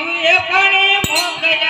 તું એ પણ મોકલ્યા